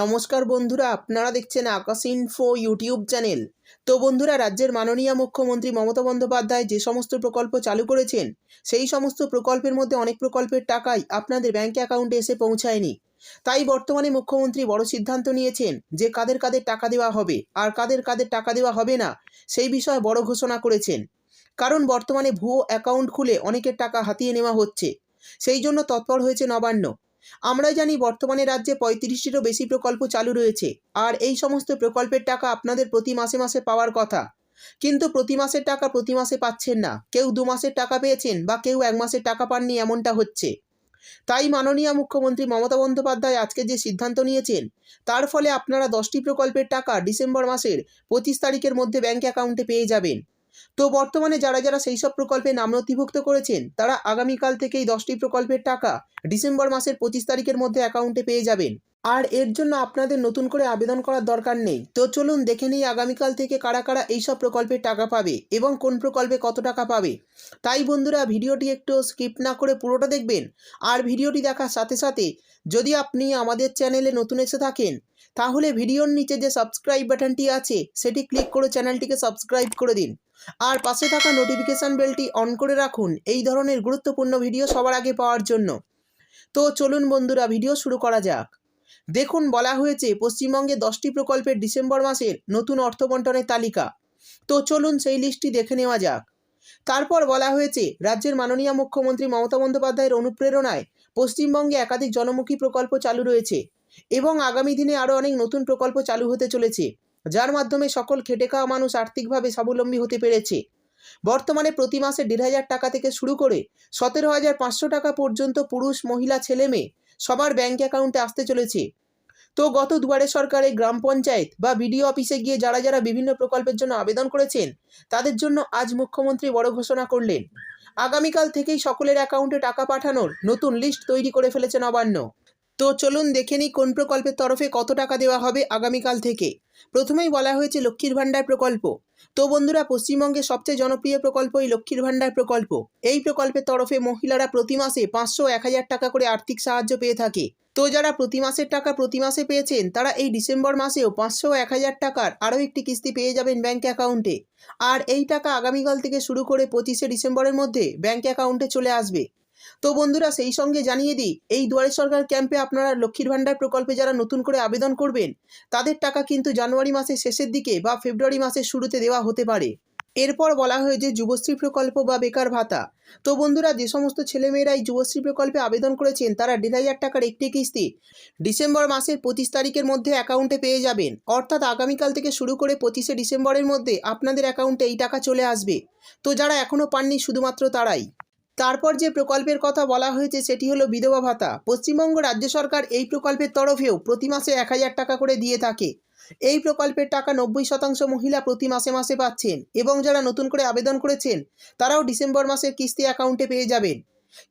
নমস্কার বন্ধুরা, আপনারা দেখছেন আকাশ ইনফো ইউটিউব চ্যানেল তো বন্ধুরা, রাজ্যের মাননীয় মুখ্যমন্ত্রী মমতা বন্দ্যোপাধ্যায় যে সমস্ত প্রকল্প চালু করেছেন, সেই সমস্ত প্রকল্পের মধ্যে অনেক প্রকল্পের টাকাই আপনাদের ব্যাংক অ্যাকাউন্টে এসে পৌঁছায়নি। তাই বর্তমানে মুখ্যমন্ত্রী বড় সিদ্ধান্ত নিয়েছেন যে কাদের কাদের টাকা দেওয়া হবে আর কাদের কাদের টাকা দেওয়া হবে না, সেই বিষয়ে বড় ঘোষণা করেছেন। কারণ বর্তমানে ভুয়ো অ্যাকাউন্ট খুলে অনেকের টাকা হাতিয়ে নেওয়া হচ্ছে। সেই জন্য তৎপর হয়েছে নবান্ন। আমরা জানি বর্তমানে রাজ্যে পঁয়ত্রিশটিরও বেশি প্রকল্প চালু রয়েছে, আর এই সমস্ত প্রকল্পের টাকা আপনাদের প্রতি মাসে মাসে পাওয়ার কথা। কিন্তু প্রতি মাসের টাকা প্রতি মাসে পাচ্ছেন না, কেউ দু মাসের টাকা পেয়েছেন বা কেউ এক মাসের টাকা পাননি এমনটা হচ্ছে। তাই মাননীয় মুখ্যমন্ত্রী মমতা বন্দ্যোপাধ্যায় আজকে যে সিদ্ধান্ত নিয়েছেন, তার ফলে আপনারা দশটি প্রকল্পের টাকা ডিসেম্বর মাসের পঁচিশ তারিখের মধ্যে ব্যাংক অ্যাকাউন্টে পেয়ে যাবেন। তো বর্তমানে যারা যারা সেই সব প্রকল্পে নাম নথিভুক্ত করেছেন, তারা আগামীকাল থেকেই দশটি প্রকল্পের টাকা ডিসেম্বর মাসের পঁচিশ তারিখের মধ্যে অ্যাকাউন্টে পেয়ে যাবেন। আর এর জন্য আপনাদের নতুন করে আবেদন করার দরকার নেই। তো চলুন দেখে নিই আগামীকাল থেকে কারা কারা এইসব প্রকল্পের টাকা পাবে এবং কোন প্রকল্পে কত টাকা পাবে। তাই বন্ধুরা, ভিডিওটি একটু স্কিপ না করে পুরোটা দেখবেন আর ভিডিওটি দেখার সাথে সাথে যদি আপনি আমাদের চ্যানেলে নতুন এসে থাকেন, তাহলে ভিডিওর নিচে যে সাবস্ক্রাইব বাটনটি আছে, সেটি ক্লিক করে চ্যানেলটিকে সাবস্ক্রাইব করে দিন। আর পাশে থাকা নোটিফিকেশান বেলটি অন করে রাখুন এই ধরনের গুরুত্বপূর্ণ ভিডিও সবার আগে পাওয়ার জন্য। তো চলুন বন্ধুরা, ভিডিও শুরু করা যাক। দেখুন বলা হয়েছে পশ্চিমবঙ্গে দশটি প্রকল্পের ডিসেম্বর মাসের নতুন অর্থ বন্টনের তালিকা। তো চলুন সেই লিস্টটি দেখে নেওয়া যাক। তারপর বলা হয়েছে, রাজ্যের মাননীয় মুখ্যমন্ত্রী মমতা বন্দ্যোপাধ্যায়ের অনুপ্রেরণায় পশ্চিমবঙ্গে একাধিক জনমুখী প্রকল্প চালু রয়েছে এবং আগামী দিনে আরও অনেক নতুন প্রকল্প চালু হতে চলেছে, যার মাধ্যমে সকল খেটে খাওয়া মানুষ আর্থিকভাবে স্বাবলম্বী হতে পেরেছে। বর্তমানে প্রতি মাসে দেড় হাজার টাকা থেকে শুরু করে সতেরো হাজার পাঁচশো টাকা পর্যন্ত পুরুষ, মহিলা, ছেলে, মেয়ে সবার ব্যাঙ্ক অ্যাকাউন্টে আসতে চলেছে। তো গত দুয়ারে সরকারে গ্রাম পঞ্চায়েত বা বিডিও অফিসে গিয়ে যারা যারা বিভিন্ন প্রকল্পের জন্য আবেদন করেছেন, তাদের জন্য আজ মুখ্যমন্ত্রী বড় ঘোষণা করলেন। আগামীকাল থেকেই সকলের অ্যাকাউন্টে টাকা পাঠানোর নতুন লিস্ট তৈরি করে ফেলেছেন নবান্ন। তো চলুন দেখে নিই কোন প্রকল্পের তরফে কত টাকা দেওয়া হবে আগামীকাল থেকে। প্রথমেই বলা হয়েছে লক্ষ্মীর ভাণ্ডার প্রকল্প। তো বন্ধুরা পশ্চিমবঙ্গের সবচেয়ে জনপ্রিয় প্রকল্প এই লক্ষ্মীর ভাণ্ডার প্রকল্প। এই প্রকল্পের তরফে মহিলারা প্রতি মাসে পাঁচশো এক হাজার টাকা করে আর্থিক সাহায্য পেয়ে থাকে। তো যারা প্রতি মাসের টাকা প্রতি মাসে পেয়েছেন, তারা এই ডিসেম্বর মাসেও পাঁচশো এক হাজার টাকার আরও একটি কিস্তি পেয়ে যাবেন ব্যাঙ্ক অ্যাকাউন্টে। আর এই টাকা আগামীকাল থেকে শুরু করে পঁচিশে ডিসেম্বরের মধ্যে ব্যাঙ্ক অ্যাকাউন্টে চলে আসবে। তো বন্ধুরা সেই সঙ্গে জানিয়ে দিই, এই দুয়ারে সরকার ক্যাম্পে আপনারা লক্ষ্মীর ভাণ্ডার প্রকল্পে যারা নতুন করে আবেদন করবেন, তাদের টাকা কিন্তু জানুয়ারি মাসের শেষের দিকে বা ফেব্রুয়ারি মাসের শুরুতে দেওয়া হতে পারে। এরপর বলা হয়েছে যুবশ্রী প্রকল্প বা বেকার ভাতা। তো বন্ধুরা যে সমস্ত ছেলেমেয়েরা এই যুবশ্রী প্রকল্পে আবেদন করেছেন, তারা দেড় হাজার টাকার একটি কিস্তি ডিসেম্বর মাসের পঁচিশ তারিখের মধ্যে অ্যাকাউন্টে পেয়ে যাবেন। অর্থাৎ আগামীকাল থেকে শুরু করে পঁচিশে ডিসেম্বরের মধ্যে আপনাদের অ্যাকাউন্টে এই টাকা চলে আসবে। তো যারা এখনও পাননি, শুধুমাত্র তারাই। তারপর যে প্রকল্পের কথা বলা হয়েছে সেটি হলো বিধবা ভাতা। পশ্চিমবঙ্গ রাজ্য সরকার এই প্রকল্পের তরফেও প্রতি মাসে এক হাজার টাকা করে দিয়ে থাকে। এই প্রকল্পের টাকা নব্বই শতাংশ মহিলা প্রতি মাসে মাসে পাচ্ছেন এবং যারা নতুন করে আবেদন করেছেন, তারাও ডিসেম্বর মাসের কিস্তি অ্যাকাউন্টে পেয়ে যাবেন।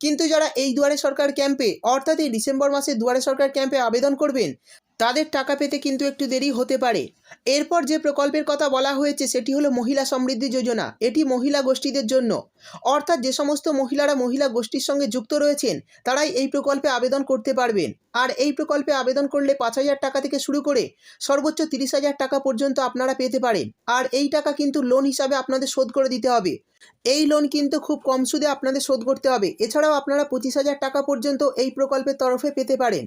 কিন্তু যারা এই দুয়ারে সরকার ক্যাম্পে, অর্থাৎ এই ডিসেম্বর মাসে দুয়ারে সরকার ক্যাম্পে আবেদন করবেন তাদের টাকা পেতে কিন্তু একটু দেরি হতে পারে। এরপর যে প্রকল্পের কথা বলা হয়েছে, সেটি হলো মহিলা সমৃদ্ধি যোজনা। এটি মহিলা গোষ্ঠীদের জন্য। অর্থাৎ যে সমস্ত মহিলারা মহিলা গোষ্ঠীর সঙ্গে যুক্ত রয়েছেন, তারাই এই প্রকল্পে আবেদন করতে পারবেন। আর এই প্রকল্পে আবেদন করলে পাঁচ হাজার টাকা থেকে শুরু করে সর্বোচ্চ তিরিশ হাজার টাকা পর্যন্ত আপনারা পেতে পারেন। আর এই টাকা কিন্তু লোন হিসাবে আপনাদের শোধ করে দিতে হবে। এই লোন কিন্তু খুব কম সুদে আপনাদের শোধ করতে হবে। এছাড়াও আপনারা পঁচিশ হাজার টাকা পর্যন্ত এই প্রকল্পের তরফে পেতে পারেন।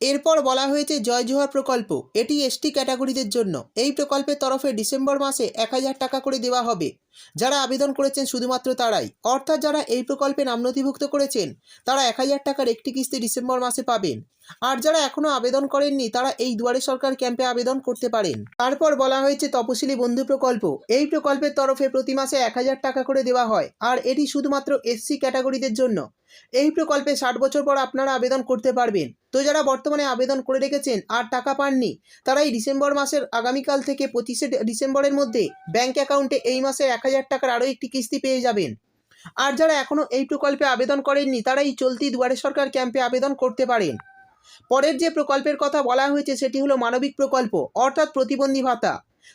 এরপর বলা হয়েছে জয় জোহার প্রকল্প। এটি এসটি ক্যাটাগরিদের জন্য। এই প্রকল্পের তরফে ডিসেম্বর মাসে এক হাজার টাকা করে দেওয়া হবে। যারা আবেদন করেছেন শুধুমাত্র তারাই। অর্থাৎ যারা এই প্রকল্পে নাম নথিভুক্ত করেছেন, তারা এক হাজার টাকার একটি কিস্তি ডিসেম্বর মাসে পাবেন। আর যারা এখনও আবেদন করেননি, তারা এই দুয়ারে সরকার ক্যাম্পে আবেদন করতে পারেন। তারপর বলা হয়েছে তপশিলি বন্ধু প্রকল্প। এই প্রকল্পের তরফে প্রতি মাসে এক হাজার টাকা করে দেওয়া হয়। আর এটি শুধুমাত্র এসসি ক্যাটাগরিদের জন্য। এই প্রকল্পে ষাট বছর পর আপনারা আবেদন করতে পারবেন। তো যারা বর্তমানে আবেদন করে রেখেছেন আর টাকা পাননি তারা এই ডিসেম্বর মাসের আগামীকাল থেকে পঁচিশে ডিসেম্বরের মধ্যে ব্যাঙ্ক অ্যাকাউন্টে এই মাসে এক হাজার টাকার আরও একটি কিস্তি পেয়ে যাবেন। আর যারা এখনও এই প্রকল্পে আবেদন করেননি তারা এই চলতি দুয়ারে সরকার ক্যাম্পে আবেদন করতে পারেন। পরের যে প্রকল্পের কথা বলা হয়েছে, সেটি হলো মানবিক প্রকল্প, অর্থাৎ প্রতিবন্ধী ভাতা।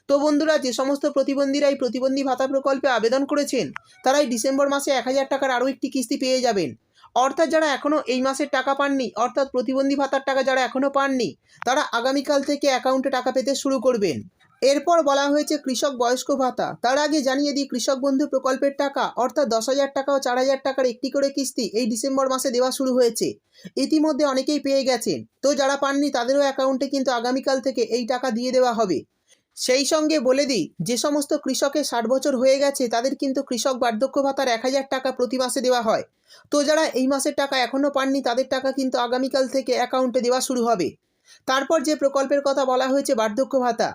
তো বন্ধুরা, যে সমস্ত প্রতিবন্ধীরা এই প্রতিবন্ধী ভাতা প্রকল্পে আবেদন করেছেন তারা এই ডিসেম্বর মাসে এক হাজার টাকার আরও একটি কিস্তি পেয়ে যাবেন। অর্থাৎ যারা এখনও এই মাসের টাকা পাননি, অর্থাৎ প্রতিবন্ধী ভাতার টাকা যারা এখনও পাননি, তারা আগামীকাল থেকে অ্যাকাউন্টে টাকা পেতে শুরু করবেন। এরপর বলা হয়েছে কৃষক বয়স্ক ভাতা। তার আগে জানিয়ে দিই, কৃষক বন্ধু প্রকল্পের টাকা, অর্থাৎ দশ হাজার টাকা ও চার হাজার টাকার একটি করে কিস্তি এই ডিসেম্বর মাসে দেওয়া শুরু হয়েছে। ইতিমধ্যে অনেকেই পেয়ে গেছেন। তো যারা পাননি, তাদেরও অ্যাকাউন্টে কিন্তু আগামীকাল থেকে এই টাকা দিয়ে দেওয়া হবে। সেই সঙ্গে বলে দিই, যে সমস্ত কৃষকের ষাট বছর হয়ে গেছে, তাদের কিন্তু কৃষক বার্ধক্য ভাতার এক হাজার টাকা প্রতি মাসে দেওয়া হয়। তো যারা এই মাসের টাকা এখনও পাননি, তাদের টাকা কিন্তু আগামীকাল থেকে অ্যাকাউন্টে দেওয়া শুরু হবে। তারপর যে প্রকল্পের কথা বলা হয়েছে, বার্ধক্য ভাতা,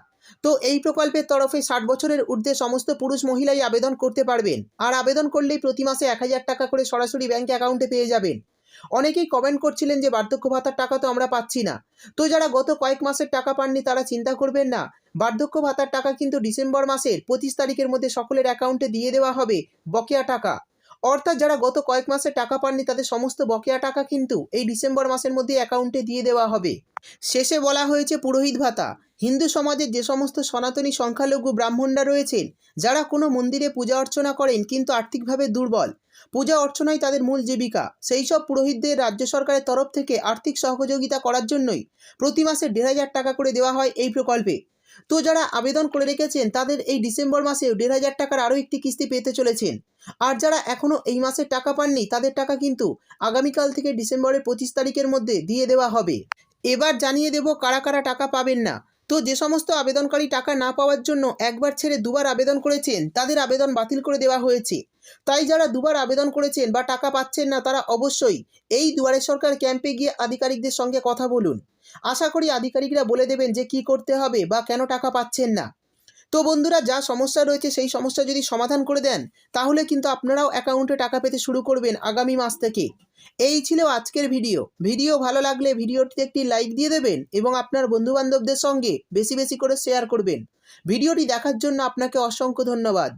তো এই প্রকল্পের তরফে ষাট বছরের ঊর্ধ্বে সমস্ত পুরুষ মহিলাই আবেদন করতে পারবেন। আর আবেদন করলেই প্রতি মাসে এক হাজার টাকা করে সরাসরি ব্যাঙ্ক অ্যাকাউন্টে পেয়ে যাবেন। অনেকেই কমেন্ট করছিলেন যে, বার্ধক্য ভাতার টাকা তো আমরা পাচ্ছি না। তো যারা গত কয়েক মাসের টাকা পাননি, তারা চিন্তা করবেন না। বার্ধক্য ভাতার টাকা কিন্তু ডিসেম্বর মাসের পঁচিশ তারিখের মধ্যে সকলের অ্যাকাউন্টে দিয়ে দেওয়া হবে, বকেয়া টাকা। অর্থাৎ যারা গত কয়েক মাসের টাকা পাননি তাদের সমস্ত বকেয়া টাকা কিন্তু এই ডিসেম্বর মাসের মধ্যে অ্যাকাউন্টে দিয়ে দেওয়া হবে। শেষে বলা হয়েছে পুরোহিত ভাতা। হিন্দু সমাজের যে সমস্ত সনাতনী সংখ্যালঘু ব্রাহ্মণরা রয়েছেন, যারা কোনো মন্দিরে পূজা অর্চনা করেন কিন্তু আর্থিকভাবে দুর্বল। পূজা অর্চনাই তাদের মূল জীবিকা। সেই সব পুরোহিতদের রাজ্য সরকারের তরফ থেকে আর্থিক সহযোগিতা করার জন্যই প্রতি মাসে দেড় হাজার টাকা করে দেওয়া হয় এই প্রকল্পে। তো যারা আবেদন করে রেখেছেন, তাদের এই ডিসেম্বর মাসেও দেড় হাজার টাকার আরও একটি কিস্তি পেতে চলেছেন। আর যারা এখনও এই মাসের টাকা পাননি, তাদের টাকা কিন্তু আগামীকাল থেকে ডিসেম্বরের পঁচিশ তারিখের মধ্যে দিয়ে দেওয়া হবে। এবার জানিয়ে দেব কারা কারা টাকা পাবেন না। তো যে সমস্ত আবেদনকারী টাকা না পাওয়ার জন্য একবার ছেড়ে দুবার আবেদন করেছেন, তাদের আবেদন বাতিল করে দেওয়া হয়েছে। তাই যারা দুবার আবেদন করেছেন বা টাকা পাচ্ছেন না, তারা অবশ্যই এই দুয়ারে সরকার ক্যাম্পে গিয়ে আধিকারিকদের সঙ্গে কথা বলুন। আশা করি আধিকারিকরা বলে দেবেন যে কি করতে হবে বা কেন টাকা পাচ্ছেন না। তো বন্ধুরা, যা সমস্যা রয়েছে সেই সমস্যা যদি সমাধান করে দেন, তাহলে কিন্তু আপনারাও অ্যাকাউন্টে টাকা পেতে শুরু করবেন আগামী মাস থেকে। এই ছিল আজকের ভিডিও। ভিডিও ভালো লাগলে ভিডিওটিতে একটি লাইক দিয়ে দেবেন এবং আপনার বন্ধুবান্ধবদের সঙ্গে বেশি বেশি করে শেয়ার করবেন। ভিডিওটি দেখার জন্য আপনাকে অসংখ্য ধন্যবাদ।